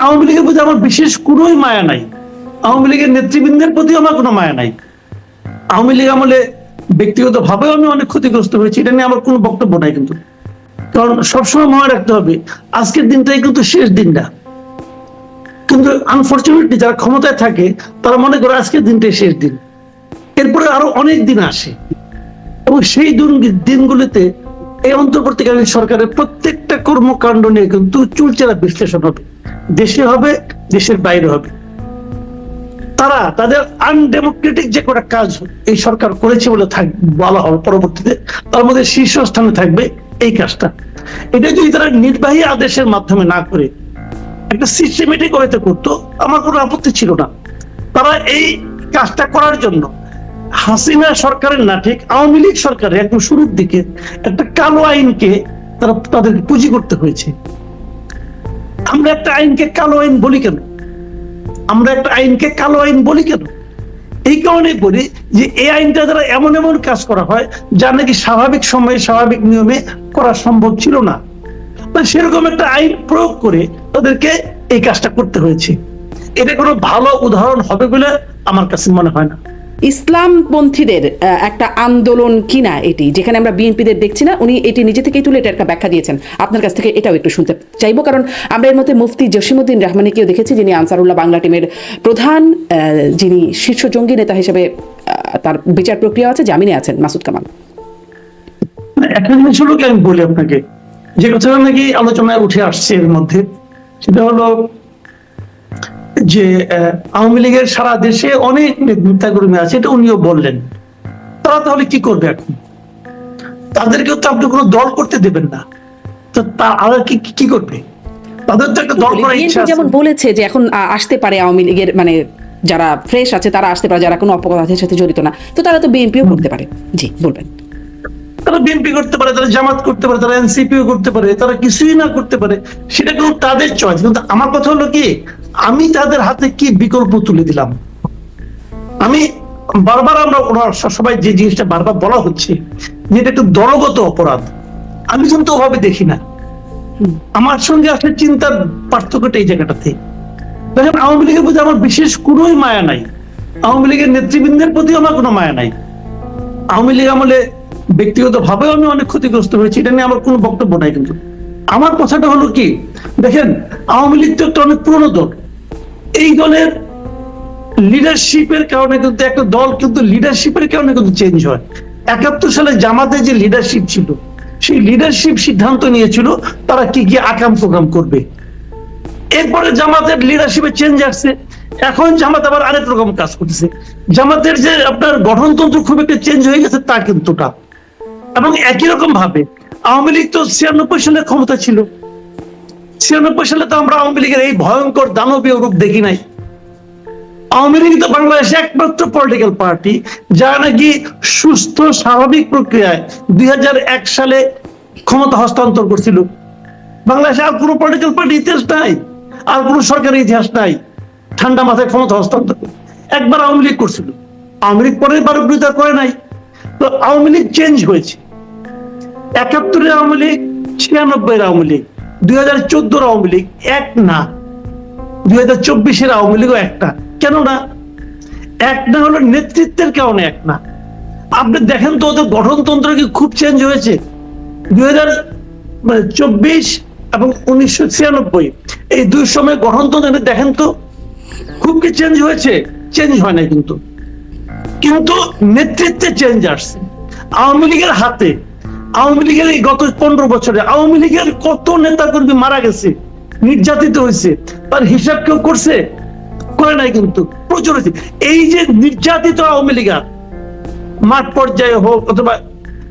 আওয়ামী লীগের প্রতি আমার বিশেষ কোনোই মায়া নাই। আওয়ামী লীগের নেতৃবৃন্দের প্রতি আমার কোনো মায়া নাই। আওয়ামী লীগ আমলে ব্যক্তিগত ভাবেও আমি অনেক ক্ষতিগ্রস্ত হয়েছি, এটা নিয়ে আমার কোনো বক্তব্য নাই কিন্তু। কারণ সবসময় মনে রাখতে হবে, আজকের দিনটাই কিন্তু শেষ দিনটা। কিন্তু আনফর্চুনেটলি যারা ক্ষমতায় থাকে, তারা মনে করে আজকের দিনটাই শেষ দিন। এরপরে আরও অনেক দিন আসে। এবং সেই দিন- দিনগুলিতে এই অন্তর্বর্তীকালীন সরকারের প্রত্যেকটা কর্মকাণ্ড নিয়ে কিন্তু চুলচেরা বিশ্লেষণ হবে। দেশে হবে, দেশের বাইরে হবে। তারা তাদের আনডেমোক্রেটিক যে কটা কাজ এই সরকার করেছে বলে বলা হবে পরবর্তীতে, তার মধ্যে শীর্ষস্থানে থাকবে এই কাজটা। এটা যদি তারা নির্বাহী আদেশের মাধ্যমে না করে, একটা সিস্টেমেটিক ওয়েতে করতো, আমার কোনো আপত্তি ছিল না। তারা এই কাজটা করার জন্য হাসিনা সরকারের না, ঠিক আওয়ামী লীগ সরকারের একদম শুরুর দিকে একটা কালো আইনকে তারা তাদেরকে পুঁজি করতে হয়েছে। আমরা একটা আইনকে কালো আইন বলি কেন? আমরা একটা আইনকে কালো আইন বলি কেন? এই কারণে বলি যে এই আইনটা দ্বারা এমন এমন কাজ করা হয় যা নাকি স্বাভাবিক সময়ে স্বাভাবিক নিয়মে করা সম্ভব ছিল না। সেরকম একটা আইন প্রয়োগ করে তাদেরকে এই কাজটা করতে হয়েছে। এটা কোনো ভালো উদাহরণ হবে বলে আমার কাছে মনে হয় না। ইসলামপন্থীদের একটা আন্দোলন কিনা এটি, যেখানে আমরা বিএনপিদের দেখছি না, উনি এটি নিজে থেকেই তুলে এটা একটা ব্যাখ্যা দিয়েছেন। আপনার কাছ থেকে এটাও একটু শুনতে চাইব, কারণ আমরা এর মধ্যে মুফতি জসিমুদ্দিন রহমানিকেও দেখেছি, যিনি আনসারুল্লাহ বাংলা টিমের প্রধান যিনি শীর্ষ জঙ্গি নেতা হিসেবে তার বিচার প্রক্রিয়া আছে, জামিনে আছেন, মাসুদ কামাল। একটা জিনিস হলো আমি বলি আপনাকে, যে কথাটা নাকি আলোচনায় উঠে আসছে এর মধ্যে, সেটা হলো যে আওয়ামী লীগের সারা দেশে অনেক নেতাকর্মী আছে এটা উনিও বললেন। তারা তাহলে কি করবে এখন? তাদেরকেও তো আপনি কোনো দল করতে দেবেন না। তো তারা কি কি করবে? তাদের তো একটা দল করার ইচ্ছা যেমন বলেছে যে এখন আসতে পারে আওয়ামী লীগের মানে যারা ফ্রেশ আছে তারা আসতে পারে যারা কোনো অপরাধের সাথে জড়িত না। তো তারা তো বিএনপিও করতে পারে। জি বলবেন। তারা বিএনপি করতে পারে তারা জামাত করতে পারে তারা এনসিপিও করতে পারে তারা কিছুই না করতে পারে সেটা কিন্তু তাদের চয়েস কিন্তু আমার কথা হলো কি আমি তাদের হাতে কি বিকল্প তুলে দিলাম? আমি বারবার আমরা ওনার সবাই যে জিনিসটা বারবার বলা হচ্ছে, যে এটা একটু দলগত অপরাধ। আমি কিন্তু ওভাবে দেখি না। আমার সঙ্গে আসলে চিন্তার পার্থক্যটা এই জায়গাটাতে। দেখেন, আওয়ামী লীগের প্রতি আমার বিশেষ কোনোই মায়া নাই। আওয়ামী লীগের নেতৃবৃন্দের প্রতি আমার কোনো মায়া নাই। আওয়ামী লীগ আমলে ব্যক্তিগত ভাবেও আমি অনেক ক্ষতিগ্রস্ত হয়েছি, এটা নিয়ে আমার কোনো বক্তব্য নাই কিন্তু। আমার কথাটা হলো কি, দেখেন, আওয়ামী লীগ তো একটা অনেক পুরনো দল। এই দলের লিডারশিপের কারণে কিন্তু একটা দল কিন্তু লিডারশিপের কারণে কিন্তু চেঞ্জ হয়। একাত্তর সালে জামাতের যে লিডারশিপ ছিল, সেই লিডারশিপ সিদ্ধান্ত নিয়েছিল তারা কি কি আকাম প্রোগ্রাম করবে। এরপরে জামাতের লিডারশিপে চেঞ্জ আসছে। এখন জামাত আবার আরেক রকম কাজ করতেছে। জামাতের যে আপনার গঠনতন্ত্র খুব একটা চেঞ্জ হয়ে গেছে তা কিন্তু এবং একই রকম ভাবে আওয়ামী লীগ তো ছিয়ানব্বই সালে ক্ষমতা ছিল। ছিয়ানব্বই সালে তো আমরা আওয়ামী লীগের এই ভয়ঙ্কর দানবীয় রূপ দেখি নাই। আওয়ামী লীগ তো বাংলাদেশে একমাত্র পলিটিক্যাল পার্টি যা নাকি সুস্থ, স্বাভাবিক প্রক্রিয়ায় দুই হাজার এক সালে ক্ষমতা হস্তান্তর করছিল। বাংলাদেশে আর কোনো পলিটিক্যাল পার্টি ইতিহাস নাই, আর কোনো সরকারের ইতিহাস নাই। ঠান্ডা মাথায় ক্ষমতা হস্তান্তর একবার আওয়ামী লীগ করছিল। আওয়ামী লীগ পরের বার বিরোধিতা করে নাই। তো আওয়ামী লীগ চেঞ্জ হয়েছে। একাত্তরের আওয়ামী লীগ ছিয়ানব্বই আওয়ামী লীগ। দুই হাজার চোদ্দোর আওয়ামী লীগ এক না। দুই হাজার চব্বিশের আওয়ামী লীগও একটা কেন না এক না হলো নেতৃত্বের কারণে এক না। আপনি দেখেন তো ওদের গঠনতন্ত্র কি খুব চেঞ্জ হয়েছে? দুই হাজার চব্বিশ এবং উনিশশো ছিয়ানব্বই। এই দুই সময় গঠনতন্ত্র দেখেন তো খুব কি চেঞ্জ হয়েছে? চেঞ্জ হয় না কিন্তু। কিন্তু নেতৃত্বে চেঞ্জ আসছে। আওয়ামী লীগের হাতে আওয়ামী লীগের এই গত পনেরো বছরে আওয়ামী লীগের কত নেতা কর্মী মারা গেছে, নির্যাতিত হয়েছে, তার হিসাব কেউ করছে? করে নাই কিন্তু, প্রচুর হয়েছে। এই যে নির্যাতিত আওয়ামী লীগার মাঠ পর্যায়ে হোক অথবা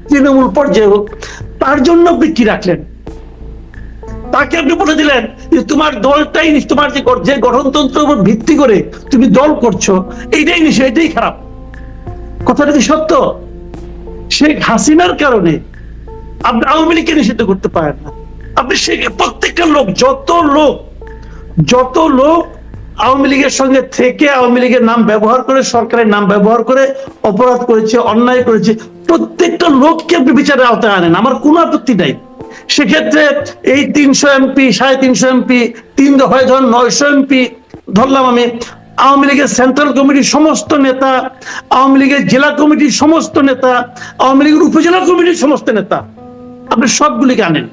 তৃণমূল পর্যায়ে হোক, তার জন্য আপনি কি রাখলেন? তাকে আপনি বলে দিলেন যে তোমার দলটাই তোমার যে যে গঠনতন্ত্রের উপর ভিত্তি করে তুমি দল করছ, এইটাই নিশ্চয় এটাই খারাপ। কথাটা কি সত্য? শেখ হাসিনার কারণে আপনি আওয়ামী লীগকে নিষিদ্ধ করতে পারেন না। আপনি সে প্রত্যেকটা লোক, যত লোক যত লোক আওয়ামী লীগের সঙ্গে থেকে আওয়ামী লীগের নাম ব্যবহার করে, সরকারের নাম ব্যবহার করে অপরাধ করেছে, অন্যায় করেছে, প্রত্যেকটা লোককে আপনি বিচারের আওতায় আনেন। আমার কোনো আপত্তি নাই। সেক্ষেত্রে এই তিনশো এমপি, সাড়ে তিনশো এমপি, তিন হয়, ধর নয়শো এমপি, ধরলাম আমি, আওয়ামী লীগের সেন্ট্রাল কমিটির সমস্ত নেতা, আওয়ামী লীগের জেলা কমিটির সমস্ত নেতা, আওয়ামী লীগের উপজেলা কমিটির সমস্ত নেতা আপনি সবগুলিকে আনেন।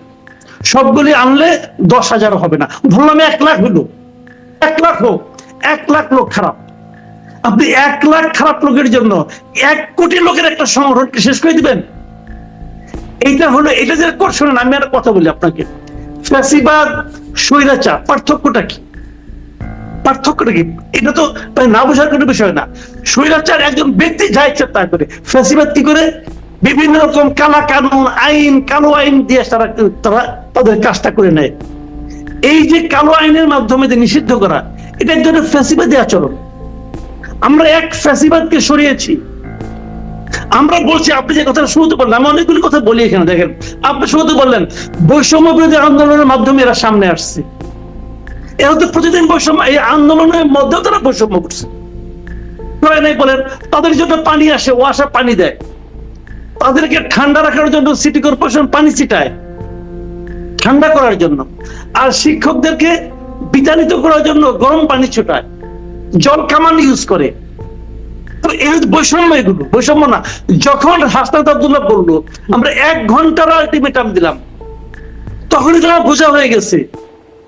সবগুলি আনলে দশ হাজার হবে না। ধরলাম এক লাখ হলো। এক লাখ হোক, এক লাখ লোক খারাপ। আপনি এক লাখ খারাপ লোকের জন্য এক কোটি লোকের একটা সংগঠনকে শেষ করে দিবেন? এইটা হলো, এটা যে শোনেন, আমি একটা কথা বলি আপনাকে। ফ্যাসিবাদ, স্বৈরাচার, পার্থক্যটা কি? পার্থক্যটা কি? এটা তো না বোঝার কোনো বিষয় না। স্বৈরাচার একজন ব্যক্তি যা ইচ্ছা তা করে। ফ্যাসিবাদ কি করে? বিভিন্ন রকম কালা কানুন আইন, কালো আইন দিয়ে তারা তারা তাদের কাজটা করে নেয়। এই যে কালো আইনের মাধ্যমে যে নিষিদ্ধ করা এটা এক ধরনের ফ্যাসিবাদী আচরণ। আমরা এক ফ্যাসিবাদকে সরিয়েছি। আমরা বলছি, আপনি যে কথাটা শুরুতে বললেন, আমি অনেকগুলি কথা বলি এখানে, দেখেন। আপনি শুরুতে বললেন বৈষম্য বিরোধী আন্দোলনের মাধ্যমে এরা সামনে আসছে। এরা তো প্রতিদিন বৈষম্য, এই আন্দোলনের মধ্যেও তারা বৈষম্য করছে। বলেন, তাদের জন্য পানি আসে ও আসা পানি দেয়। তাদেরকে ঠান্ডা রাখার জন্য সিটি কর্পোরেশন পানি ছিটায়। ঠান্ডা করার জন্য। আর শিক্ষকদেরকে বিতাড়িত করার জন্য গরম পানি ছোটায়। জল কামান ইউজ করে। তো এই বৈষম্য এগুলো। বৈষম্য না। যখন হাসনাত আব্দুল্লাহ বলল আমরা এক ঘণ্টার আলটিমেটাম দিলাম। তখনই বোঝা হয়ে গেছে।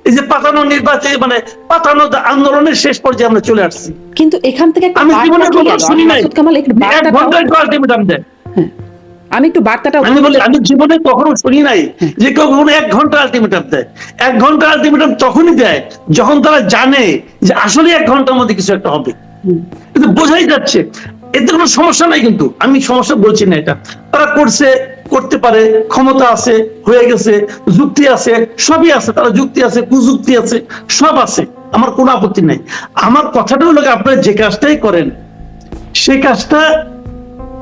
এই যে পাতানো নির্বাচনে মানে পাতানো আন্দোলনের শেষ পর্যায়ে আমরা চলে আসছি। কিন্তু এখান থেকে আমি জীবনে কোনো শুনি নাই। এক আলটিমেটাম দেয়। আমি একটু বার্তাটা আমি বলি আমি জীবনে কখনো শুনি নাই যে কেউ কখনো এক ঘণ্টা আলটিমেটাম দেয়। এক ঘণ্টা আলটিমেটাম তখনই দেয় যখন তারা জানে যে আসলে এক ঘণ্টার মধ্যে কিছু একটা হবে। কিন্তু বোঝাই যাচ্ছে এতে কোনো সমস্যা নাই কিন্তু। আমি সমস্যা বলছি না এটা। তারা করছে করতে পারে ক্ষমতা আছে হয়ে গেছে যুক্তি আছে সবই আছে। তারা যুক্তি আছে কুযুক্তি আছে সব আছে। আমার কোনো আপত্তি নাই। আমার কথাটা হলো আপনারা যে কাজটাই করেন সেই কাজটা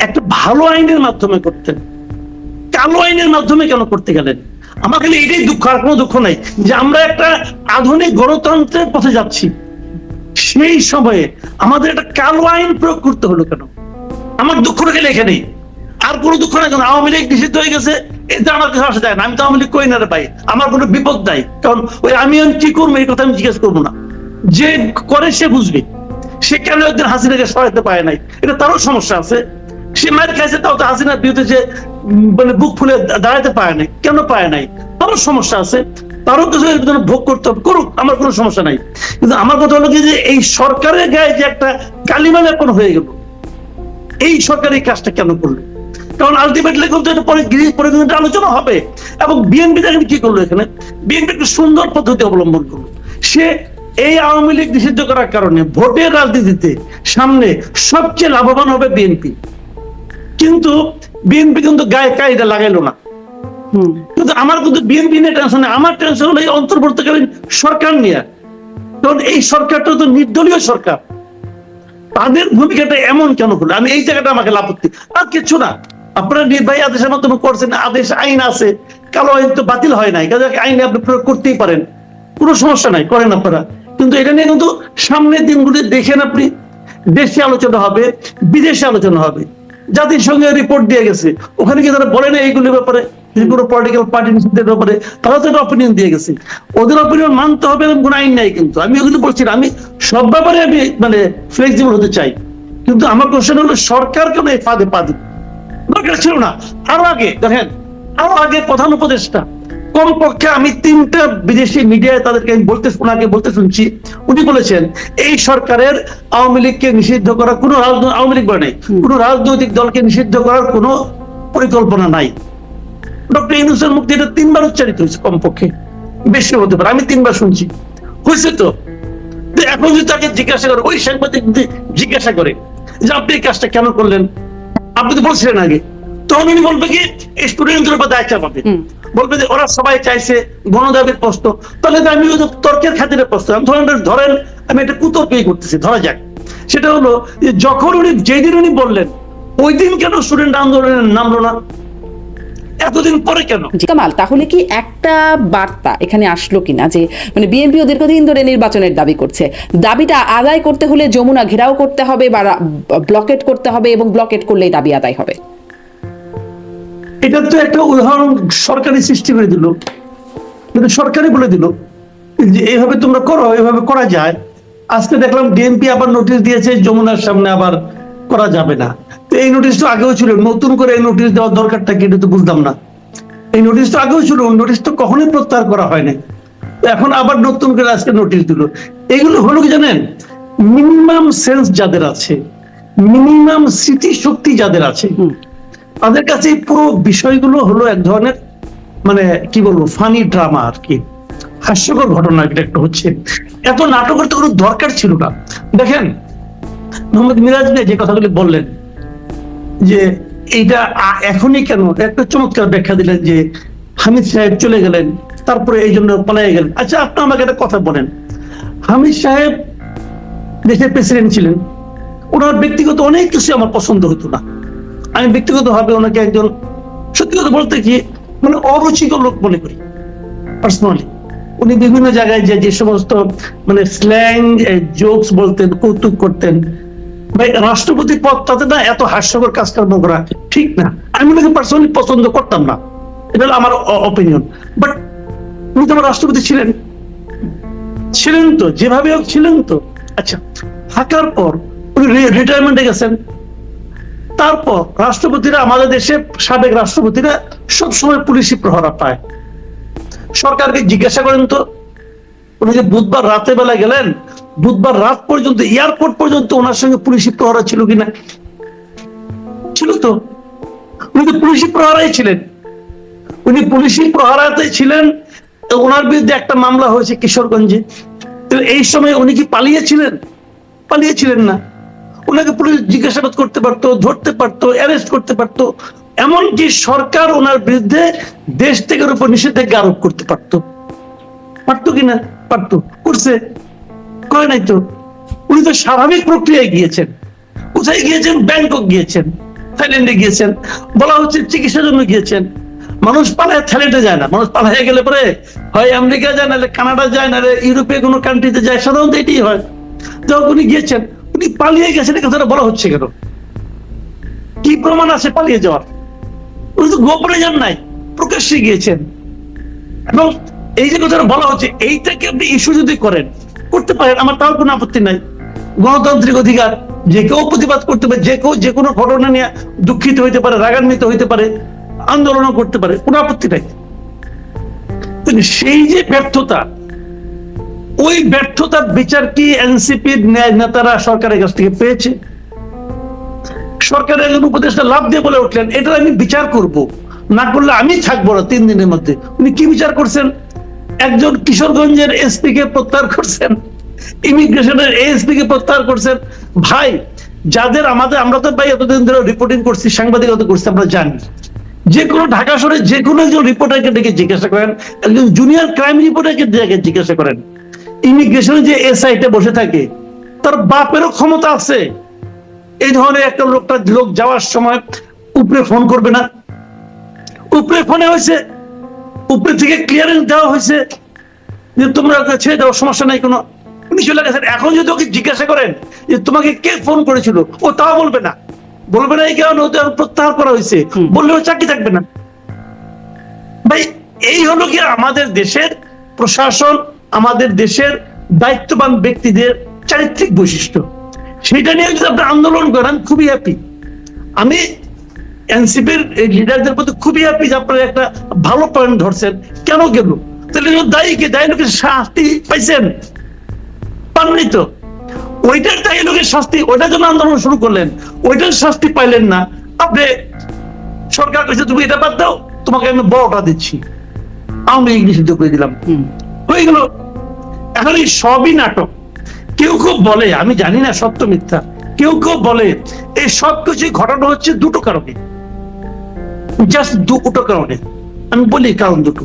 একটা ভালো আইনের মাধ্যমে করতেন। কালো আইনের মাধ্যমে কেন করতে গেলেন? আমার খালি এটাই দুঃখ, আর কোনো দুঃখ নাই যে আমরা একটা আধুনিক গণতন্ত্রের পথে যাচ্ছি। সেই সময়ে আমাদের একটা কালো আইন প্রয়োগ করতে হলো কেন? আমার দুঃখটা গেলে এখানেই আর কোনো দুঃখ নাই কেন আওয়ামী লীগ নিষিদ্ধ হয়ে গেছে এতে আমার কিছু আসে যায় না। আমি তো আওয়ামী লীগ করি না রে ভাই। আমার কোনো বিপদ নাই। কারণ ওই আমি কি করব, এই কথা আমি জিজ্ঞেস করব না। যে করে সে বুঝবে। সে কেন একদিন হাসিনাকে সরাতে পারে নাই? এটা তারও সমস্যা আছে। সে মায়ের খাইছে তাও তো হাসিনার বিরুদ্ধে যে মানে বুক ফুলে দাঁড়াতে পারে নাই। কেন পারে নাই? তারও সমস্যা আছে। তারও কিছু ভোগ করতে হবে, করুক, আমার কোনো সমস্যা নাই। কিন্তু আমার কথা হলো কি যে, এই সরকারের গায়ে যে একটা কালিমা লেপন হয়ে গেল, এই সরকার কাজটা কেন করল? কারণ আলটিমেটলি কিন্তু এটা পরে গৃহ পরে কিন্তু আলোচনা হবে। এবং বিএনপি দেখেন কি করল এখানে? বিএনপি একটা সুন্দর পদ্ধতি অবলম্বন করল। সে এই আওয়ামী লীগ নিষিদ্ধ করার কারণে ভোটের রাজনীতিতে সামনে সবচেয়ে লাভবান হবে বিএনপি কিন্তু বিএনপি কিন্তু গায়ে কায়দা লাগাইলো না। কিন্তু আমার কিন্তু বিএনপি নিয়ে টেনশন নেই আমার টেনশন হলো এই অন্তর্বর্তীকালীন সরকার নিয়ে। কারণ এই সরকারটা তো নির্দলীয় সরকার। তাদের ভূমিকাটা এমন কেন হলো? আমি এই জায়গাটা আমাকে লাপত্তি। আর কিছু না। আপনারা নির্বাহী আদেশের মাধ্যমে করছেন আদেশ আইন আছে। কালো আইন তো বাতিল হয় নাই। কাজে আইনে আপনি প্রয়োগ করতেই পারেন। কোনো সমস্যা নাই করেন আপনারা। কিন্তু এটা নিয়ে কিন্তু সামনের দিনগুলি দেখেন আপনি। দেশে আলোচনা হবে বিদেশে আলোচনা হবে। জাতিসংঘের রিপোর্ট দিয়ে গেছে। ওখানে কি তারা বলে না এইগুলির ব্যাপারে কোনো পলিটিক্যাল পার্টি নিষিদ্ধের ব্যাপারে, তারা তো একটা অপিনিয়ন দিয়ে গেছে। ওদের অপিনিয়ন মানতে হবে কোনো আইন নাই কিন্তু। আমি ওগুলো বলছি আমি সব ব্যাপারে আমি মানে ফ্লেক্সিবল হতে চাই। কিন্তু আমার কোশ্চেন হলো, সরকার কেন এই ফাঁদে পা দিবে? দরকার ছিল না। আরও আগে, দেখেন, আরও আগে প্রধান উপদেষ্টা কমপক্ষে আমি তিনটা বিদেশি মিডিয়ায় তাদেরকে আমি বলতে ওনাকে বলতে শুনছি। উনি বলেছেন এই সরকারের আওয়ামী লীগকে নিষিদ্ধ করার কোনো রাজনৈতিক আওয়ামী লীগ বলে নাই কোনো রাজনৈতিক দলকে নিষিদ্ধ করার কোনো পরিকল্পনা নাই। ডক্টর ইউনুসের মুক্তি এটা তিনবার উচ্চারিত হয়েছে কমপক্ষে বেশি হতে পারে আমি তিনবার শুনছি। হয়েছে তো? তো এখন যদি তাকে জিজ্ঞাসা করে ওই সাংবাদিক জিজ্ঞাসা করে যে আপনি এই কাজটা কেন করলেন? আপনি তো বলছিলেন আগে। তখন উনি বলবে কি স্টুডেন্টদের উপর বলবে যে ওরা সবাই চাইছে গণদাবির প্রশ্ন। তাহলে আমি তর্কের খাতিরে প্রশ্ন। ধরেন ধরেন আমি একটা করতেছি ধরা যাক। সেটা হলো যখন উনি যেদিন উনি বললেন ওই দিন কেন স্টুডেন্ট আন্দোলনে নামলো না? এতদিন পরে কেন? কামাল তাহলে কি একটা বার্তা এখানে আসলো কিনা যে মানে বিএনপিও দীর্ঘদিন ধরে নির্বাচনের দাবি করছে। দাবিটা আদায় করতে হলে যমুনা ঘেরাও করতে হবে বা ব্লকেট করতে হবে এবং ব্লকেট করলেই দাবি আদায় হবে। এটা তো একটা উদাহরণ সরকারি সৃষ্টি করে দিল। কিন্তু সরকারি বলে দিল যে, এইভাবে তোমরা করো এভাবে করা যায়। আজকে দেখলাম ডিএমপি আবার নোটিশ দিয়েছে, যমুনার সামনে আবার করা যাবে না। তো এই নোটিশ তো আগেও ছিল, নতুন করে এই নোটিশ দেওয়ার দরকারটা কি এটা তো বুঝলাম না। এই নোটিশ তো আগেও ছিল নোটিশ তো কখনোই প্রত্যাহার করা হয় নাই এখন আবার নতুন করে আজকে নোটিশ দিল। এগুলো হলো কি জানেন? মিনিমাম সেন্স যাদের আছে মিনিমাম স্মৃতি শক্তি যাদের আছে। তাদের কাছে পুরো বিষয়গুলো হলো এক ধরনের মানে কি বলব ফানি ড্রামা আর কি হাস্যকর ঘটনা এটা একটা হচ্ছে। এত নাটকের তো কোনো দরকার ছিল না। দেখেন, মোহাম্মদ মিরাজ ভাই যে কথাগুলি বললেন, যে এইটা এখনই কেন? একটা চমৎকার ব্যাখ্যা দিলেন যে হামিদ সাহেব চলে গেলেন, তারপরে এই জন্য পালিয়ে গেলেন। আচ্ছা আপনি আমাকে একটা কথা বলেন। হামিদ সাহেব দেশের প্রেসিডেন্ট ছিলেন। ওনার ব্যক্তিগত অনেক কিছু আমার পছন্দ হতো না। আমি ব্যক্তিগতভাবে ওনাকে একজন সত্যি কথা বলতে কি মানে অরুচিকর লোক মনে করি পার্সোনালি উনি বিভিন্ন জায়গায় যে যে সমস্ত মানে স্ল্যাং জোকস বলতেন, কৌতুক করতেন। ভাই রাষ্ট্রপতি পদ তাতে না এত হাস্যকর কাজকর্ম করা ঠিক না। আমি ওনাকে পার্সোনালি পছন্দ করতাম না। এটা হলো আমার অপিনিয়ন বাট উনি তো আমার রাষ্ট্রপতি ছিলেন। ছিলেন তো, যেভাবে হোক ছিলেন তো। আচ্ছা থাকার পর উনি রিটায়ারমেন্টে গেছেন। তারপর রাষ্ট্রপতিরা আমাদের দেশে সাবেক রাষ্ট্রপতিরা সবসময় পুলিশি প্রহরা পায়। সরকারকে জিজ্ঞাসা করেন তো, উনি যে বুধবার রাতে বেলা গেলেন, বুধবার রাত পর্যন্ত, এয়ারপোর্ট পর্যন্ত ওনার সঙ্গে পুলিশি প্রহরা ছিল কিনা? ছিল তো। উনি তো পুলিশি প্রহরাই ছিলেন। উনি পুলিশি প্রহরাতে ছিলেন ওনার বিরুদ্ধে একটা মামলা হয়েছে কিশোরগঞ্জে। তো এই সময় উনি কি পালিয়েছিলেন? পালিয়েছিলেন না। ওনাকে পুলিশ জিজ্ঞাসাবাদ করতে পারতো, ধরতে পারতো অ্যারেস্ট করতে পারতো। এমনকি সরকার ওনার বিরুদ্ধে দেশ থেকে উপর নিষেধাজ্ঞা আরোপ করতে পারতো। পারতো কিনা পারতো। করছে। করে নাই তো। উনি তো স্বাভাবিক প্রক্রিয়ায় গিয়েছেন। কোথায় গিয়েছেন? ব্যাংকক গিয়েছেন। থাইল্যান্ডে গিয়েছেন। বলা হচ্ছে চিকিৎসার জন্য গিয়েছেন। মানুষ পালায়, থাইল্যান্ডে যায় না। মানুষ পালায় গেলে পরে হয় আমেরিকা যায়, নাহলে কানাডা যায়, নাহলে ইউরোপে কোনো কান্ট্রিতে যায়। সাধারণত এটাই হয়। যখন উনি গিয়েছেন উনি পালিয়ে গেছেন এই কথাটা বলা হচ্ছে কেন? কি প্রমাণ আছে পালিয়ে যাওয়ার? তো গোপনে যান নাই, প্রকাশ্যে গিয়েছেন। এবং এই যে কথাটা বলা হচ্ছে, এইটাকে আপনি ইস্যু যদি করেন, করতে পারেন, আমার তাও কোনো আপত্তি নাই। গণতান্ত্রিক অধিকার, যে কেউ প্রতিবাদ করতে পারে, যে কেউ যে কোনো ঘটনা নিয়ে দুঃখিত হইতে পারে, রাগান্বিত হইতে পারে, আন্দোলনও করতে পারে, কোনো আপত্তি নাই। সেই যে ব্যর্থতা ওই ব্যর্থতার বিচার কি এনসিপির নেতারা সরকারের কাছ থেকে পেয়েছে? সরকারের একজন উপদেষ্টা লাভ দিয়ে বলে উঠলেন, এটা আমি বিচার করব। না করলে আমি থাকব না তিন দিনের মধ্যে। উনি কি বিচার করছেন? একজন কিশোরগঞ্জের এসপি কে প্রত্যাহার করছেন, ইমিগ্রেশনের এএসপি কে প্রত্যাহার করছেন। ভাই, যাদের আমাদের, আমরা তো ভাই এতদিন ধরে রিপোর্টিং করছি, সাংবাদিকতা করছি, আমরা জানি। যে কোনো ঢাকা শহরে যে কোনো একজন রিপোর্টারকে ডেকে জিজ্ঞাসা করেন, একজন জুনিয়র ক্রাইম রিপোর্টারকে ডেকে জিজ্ঞাসা করেন। ইমিগ্রেশনে যে এসআইতে বসে থাকে তার বাপেরও ক্ষমতা আছে। এই ধরনের একটা লোকটা লোক যাওয়ার সময় উপরে ফোন করবে না। উপরে ফোনে হয়েছে উপরে থেকে ক্লিয়ারেন্স দেওয়া হয়েছে যে তোমরা ছেড়ে দাও সমস্যা নাই কোনো। উনি চলে গেছেন। এখন যদি ওকে জিজ্ঞাসা করেন যে তোমাকে কে ফোন করেছিল ও তাও বলবে না। বলবে না এই কারণে ওদের প্রত্যাহার করা হয়েছে। বললে ও চাকরি থাকবে না। ভাই এই হলো কি আমাদের দেশের প্রশাসন আমাদের দেশের দায়িত্ববান ব্যক্তিদের চারিত্রিক বৈশিষ্ট্য। সেটা নিয়ে যদি আপনি আন্দোলন করেন খুবই হ্যাপি আমি এনসিপির লিডারদের প্রতি খুবই হ্যাপি যে আপনারা একটা ভালো পয়েন্ট ধরছেন। কেন গেল? তাহলে দায়ী কে? দায়ী লোকের শাস্তি পাইছেন। পাননি তো ওইটার দায়ী লোকের শাস্তি ওইটার জন্য আন্দোলন শুরু করলেন। ওইটার শাস্তি পাইলেন না। আপনি সরকার কইছে তুমি এটা বাদ দাও তোমাকে আমি বড়টা দিচ্ছি। আমি ইংলিশ নিষিদ্ধ করে দিলাম। হয়ে গেল। এখন এই সবই নাটক। কেউ কেউ বলে, আমি জানি না সত্য মিথ্যা, কেউ কেউ বলে, এই সব কিছু ঘটানো হচ্ছে দুটো কারণে। জাস্ট দুটো কারণে। আমি বলি কারণ দুটো।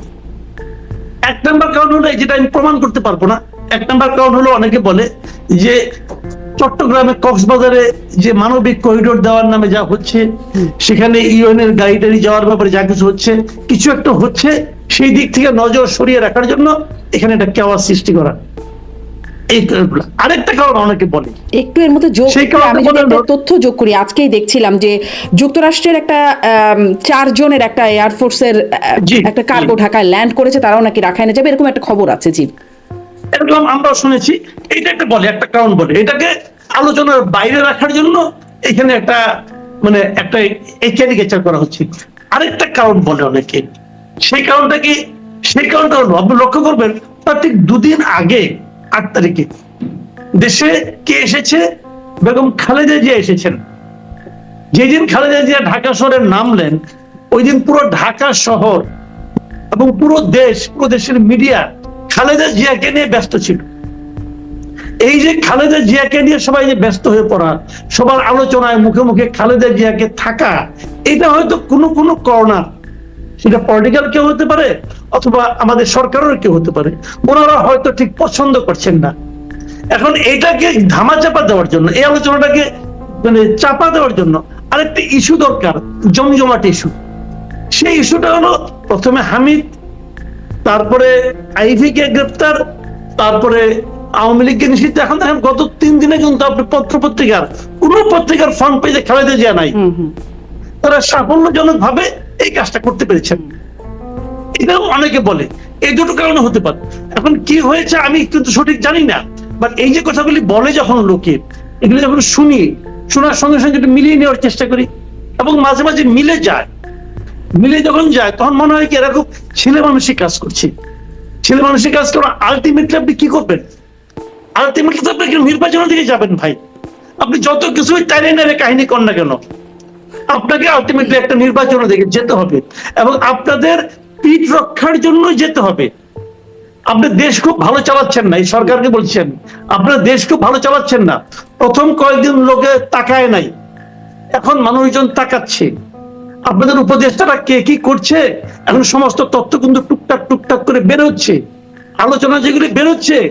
এক নাম্বার কারণ হলো যেটা আমি প্রমাণ করতে পারব না, এক নাম্বার কারণ হলো অনেকে বলে যে চট্টগ্রামে কক্সবাজারে যে মানবিক করিডোর দেওয়ার নামে যা হচ্ছে, সেখানে ইউএন এর গাড়ি টাড়ি যাওয়ার ব্যাপারে যা কিছু হচ্ছে, কিছু একটা হচ্ছে, সেই দিক থেকে নজর সরিয়ে রাখার জন্য এখানে একটা কেওয়ার সৃষ্টি করা আরেকটা কারণ অনেকে বলে একটু এর মধ্যে যোগ আমি যদি একটা তথ্য যোগ করি আজকেই দেখছিলাম যে যুক্তরাষ্ট্রের একটা চারজনের একটা এয়ারফোর্সের একটা কার্গো ঢাকায় ল্যান্ড করেছে তারাও নাকি রাখাইনে যাবে এরকম একটা খবর আছে জি এরকম আমরাও শুনেছি এটা একটা বলে একটা কারণ বলে এটাকে আলোচনার বাইরে রাখার জন্য এখানে একটা মানে একটা এই ক্যারিকেচার করা হচ্ছে আরেকটা কারণ বলে অনেকে সেই কারণটা কি সেই কারণটা হলো আপনি লক্ষ্য করবেন, তার ঠিক দুদিন আগে, আট তারিখে, দেশে কে এসেছে? বেগম খালেদা জিয়া এসেছেন। যেদিন খালেদা জিয়া ঢাকা শহরে নামলেন ওই দিন পুরো ঢাকা শহর এবং পুরো দেশ, পুরো দেশের মিডিয়া খালেদা জিয়াকে নিয়ে ব্যস্ত ছিল। এই যে খালেদা জিয়াকে নিয়ে সবাই যে ব্যস্ত হয়ে পড়া, সবার আলোচনায় মুখে মুখে খালেদা জিয়াকে থাকা, এটা হয়তো কোনো কোনো করোনা সেটা পলিটিক্যাল কেউ হতে পারে অথবা আমাদের সরকারের কেউ হতে পারে। ওনারা হয়তো ঠিক পছন্দ করছেন না। এখন এটাকে ধামা চাপা দেওয়ার জন্য এই আলোচনাটাকে মানে চাপা দেওয়ার জন্য আরেকটা ইস্যু দরকার জমজমাট ইস্যু। সেই ইস্যুটা হলো প্রথমে হামিদ তারপরে আইভি কে গ্রেপ্তার তারপরে আওয়ামী লীগকে নিষিদ্ধ। এখন দেখেন গত তিন দিনে কিন্তু আপনি পত্র পত্রিকার কোন পত্রিকার ফ্রন্ট পেজে খেলাতে যায় নাই। তারা সাফল্যজনক ভাবে এই কাজটা করতে পেরেছেন। এটাও অনেকে বলে, এই দুটো কারণে হতে পারে। এখন কি হয়েছে আমি কিন্তু সঠিক জানি না বাট এই যে কথাগুলি বলে যখন লোকে, এগুলো যখন শুনি, শোনার সঙ্গে সঙ্গে একটু মিলিয়ে নেওয়ার চেষ্টা করি, এবং মাঝে মাঝে মিলে যায়। মিলে যখন যায়, তখন মনে হয় কি এরা খুব ছেলে মানুষই কাজ করছে। ছেলে মানুষের কাজ করে আলটিমেটলি আপনি কি করবেন? আলটিমেটলি তো আপনি নির্বাচনের দিকে যাবেন ভাই। আপনি যত কিছুই টাইনে নেড়ে কাহিনী কর না কেন, আপনাকে আলটিমেটলি একটা নির্বাচনের দিকে যেতে হবে। এবং আপনাদের পিঠ রক্ষার জন্য যেতে হবে। আপনি দেশ খুব ভালো চালাচ্ছেন না, এই সরকারকে বলছেন। আপনার দেশ খুব ভালো চালাচ্ছেন না। প্রথম কয়েকদিন লোকে তাকায় নাই। এখন মানুষজন তাকাচ্ছে। আপনাদের উপদেষ্টারা কে কি করছে? এখন সমস্ত তথ্য কিন্তু টুকটাক টুকটাক করে বেরোচ্ছে। আলোচনা যেগুলি বেরোচ্ছে